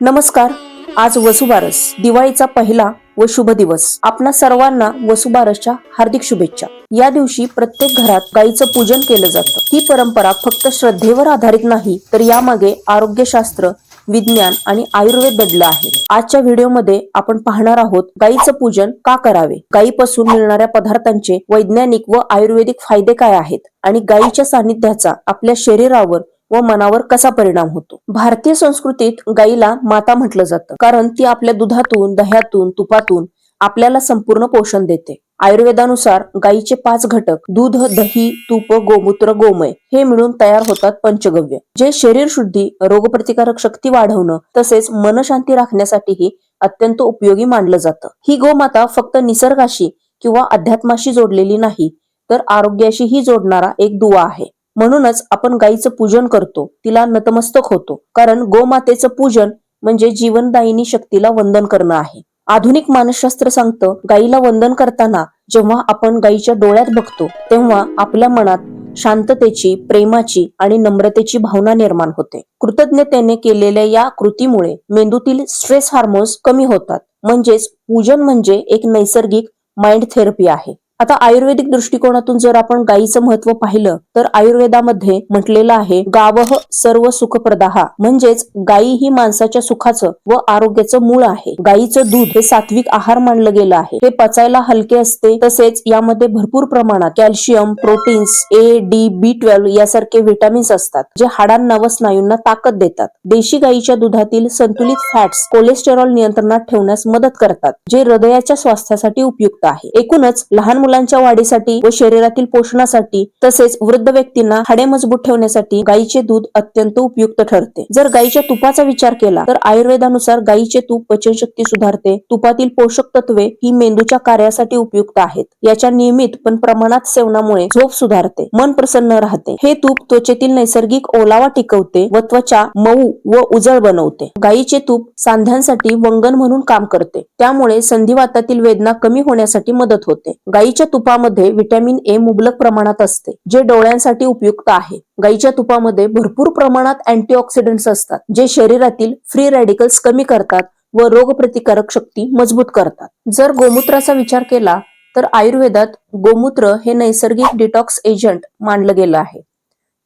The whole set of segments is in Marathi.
नमस्कार. आज वसुबारस दिवाळीचा पहिला व शुभ दिवस. आपणा सर्वांना वसुबारसच्या हार्दिक शुभेच्छा. या दिवशी प्रत्येक घरात गायीचं पूजन केलं जातं. ही परंपरा फक्त श्रद्धेवर आधारित नाही तर यामागे आरोग्यशास्त्र विज्ञान आणि आयुर्वेद दडलं आहे. आजच्या व्हिडिओमध्ये आपण पाहणार आहोत गायीचं पूजन का करावे? गायीपासून मिळणाऱ्या पदार्थांचे वैज्ञानिक व आयुर्वेदिक फायदे काय आहेत? आणि गायीच्या सानिध्याचा आपल्या शरीरावर व मनावर कसा परिणाम होतो? भारतीय संस्कृतीत गायीला माता म्हटलं जातं. कारण ती आपल्या दुधातून दह्यातून तुपातून आपल्याला संपूर्ण पोषण देते. आयुर्वेदानुसार गायीचे पाच घटक दूध दही तूप गोमूत्र गोमय हे मिळून तयार होतात पंचगव्य. जे शरीर शुद्धी रोगप्रतिकारक शक्ती वाढवणं तसेच मनशांती राखण्यासाठीही अत्यंत उपयोगी मानलं जातं. ही गोमाता फक्त निसर्गाशी किंवा अध्यात्माशी जोडलेली नाही तर आरोग्याशीही जोडणारा एक दुवा आहे. म्हणूनच आपण गायीचं पूजन करतो तिला नतमस्तक होतो. कारण गोमातेचं पूजन म्हणजे जीवनदायिनी शक्तीला वंदन करणं आहे. आधुनिक मानसशास्त्र सांगतं गायीला वंदन करताना जेव्हा आपण गायीच्या डोळ्यात बघतो तेव्हा आपल्या मनात शांततेची प्रेमाची आणि नम्रतेची भावना निर्माण होते. कृतज्ञतेने केलेल्या या कृतीमुळे मेंदूतील स्ट्रेस हार्मोन्स कमी होतात. म्हणजेच पूजन म्हणजे एक नैसर्गिक माइंड थेरपी आहे. आता आयुर्वेदिक दृष्टिकोनातून जर आपण गायीचं महत्त्व पाहिलं तर आयुर्वेदामध्ये म्हटलेलं आहे गावह सर्व सुखप्रदाहा म्हणजेच गायी ही माणसाच्या सुखाचं व आरोग्याचं मूळ आहे. गायीचं दूध हे सात्विक आहार मानलं गेलं आहे. हे पचायला हलके असते तसेच यामध्ये भरपूर प्रमाणात calcium proteins A D B twelve यासारखे विटामिन्स असतात जे हाडांना व स्नायूंना ताकद देतात. देशी गायीच्या दुधातील संतुलित फॅट्स कोलेस्टेरॉल नियंत्रणात ठेवण्यास मदत करतात जे हृदयाच्या स्वास्थ्यासाठी उपयुक्त आहे. एकूणच लहान मुलांच्या वाढीसाठी व शरीरातील पोषणासाठी तसेच वृद्ध व्यक्तींना हाडे मजबूत ठेवण्यासाठी गायीचे दूध अत्यंत उपयुक्त ठरते. जर गायीच्या तुपाचा विचार केला तर आयुर्वेदानुसार गायीचे तूप पचनशक्ती सुधारते. तुपातील पोषक तत्वे ही मेंदूच्या कार्यासाठी उपयुक्त आहेत. याच्या नियमित पण प्रमाणात सेवनामुळे झोप सुधारते मन प्रसन्न राहते. हे तूप त्वचेतील नैसर्गिक ओलावा टिकवते व त्वचा मऊ व उजळ बनवते. गायीचे तूप सांध्यांसाठी वंगण म्हणून काम करते. त्यामुळे संधिवातातील वेदना कमी होण्यासाठी मदत होते. गाईच्या तुपामध्ये व्हिटॅमिन ए मुबलक प्रमाणात असते जे डोळ्यांसाठी उपयुक्त आहे. गाईच्या तुपामध्ये भरपूर प्रमाणात अँटीऑक्सिडंट्स असतात जे शरीरातील फ्री रॅडिकल्स कमी करतात व रोगप्रतिकारक शक्ती मजबूत करतात. जर गोमूत्राचा विचार केला तर आयुर्वेदात गोमूत्र हे नैसर्गिक डिटॉक्स एजंट मानलं गेलं आहे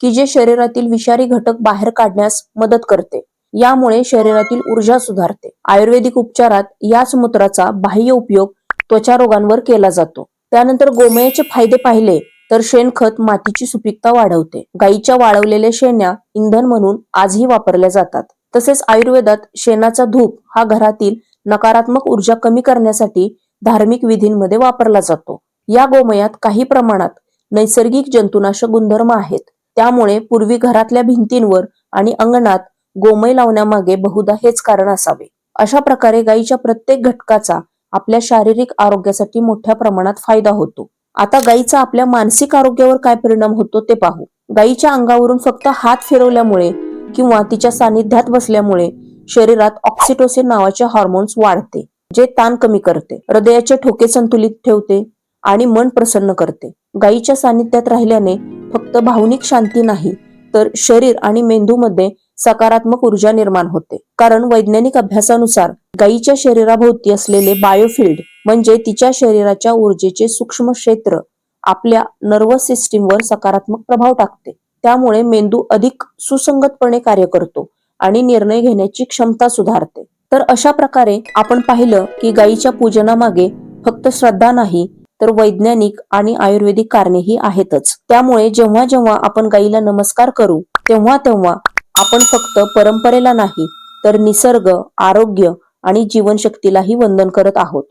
की जे शरीरातील विषारी घटक बाहेर काढण्यास मदत करते. यामुळे शरीरातील ऊर्जा सुधारते. आयुर्वेदिक उपचारात याच मूत्राचा बाह्य उपयोग त्वचा रोगांवर केला जातो. त्यानंतर गोमयाचे फायदे पाहिले तर शेणखत मातीची सुपीकता वाढवते. गायीच्या वाळवलेल्या शेण्या इंधन म्हणून आजही वापरल्या जातात. तसेच आयुर्वेदात शेणाचा धूप हा घरातील नकारात्मक ऊर्जा कमी करण्यासाठी धार्मिक विधींमध्ये वापरला जातो. या गोमयात काही प्रमाणात नैसर्गिक जंतुनाशक गुणधर्म आहेत. त्यामुळे पूर्वी घरातल्या भिंतींवर आणि अंगणात गोमय लावण्यामागे बहुधा हेच कारण असावे. अशा प्रकारे गायीच्या प्रत्येक घटकाचा आपल्या शारीरिक आरोग्यासाठी मोठ्या प्रमाणात फायदा होतो. आता गायीचा आपल्या मानसिक आरोग्यावर काय परिणाम होतो ते पाहू. गायीच्या अंगावरून फक्त हात फिरवल्यामुळे किंवा तिच्या सानिध्यात बसल्यामुळे शरीरात ऑक्सिटोसिन नावाचे हार्मोन्स वाढते जे ताण कमी करते हृदयाचे ठोके संतुलित ठेवते आणि मन प्रसन्न करते. गायीच्या सानिध्यात राहिल्याने फक्त भावनिक शांती नाही तर शरीर आणि मेंदूमध्ये सकारात्मक ऊर्जा निर्माण होते. कारण वैज्ञानिक अभ्यासानुसार गायीच्या शरीराभोवती असलेले बायोफिल्ड म्हणजे तिच्या शरीराच्या ऊर्जेचे सूक्ष्म क्षेत्र आपल्या नर्वस सिस्टीमवर सकारात्मक प्रभाव टाकते. त्यामुळे मेंदू अधिक सुसंगतपणे कार्य करतो आणि निर्णय घेण्याची क्षमता सुधारते. तर अशा प्रकारे आपण पाहिलं की गायीच्या पूजनामागे फक्त श्रद्धा नाही तर वैज्ञानिक आणि आयुर्वेदिक कारणेही आहेतच. त्यामुळे जेव्हा जेव्हा आपण गायीला नमस्कार करू तेव्हा तेव्हा आपण फक्त परंपरेला नाही तर निसर्ग आरोग्य आणि जीवनशक्तीलाही वंदन करत आहोत.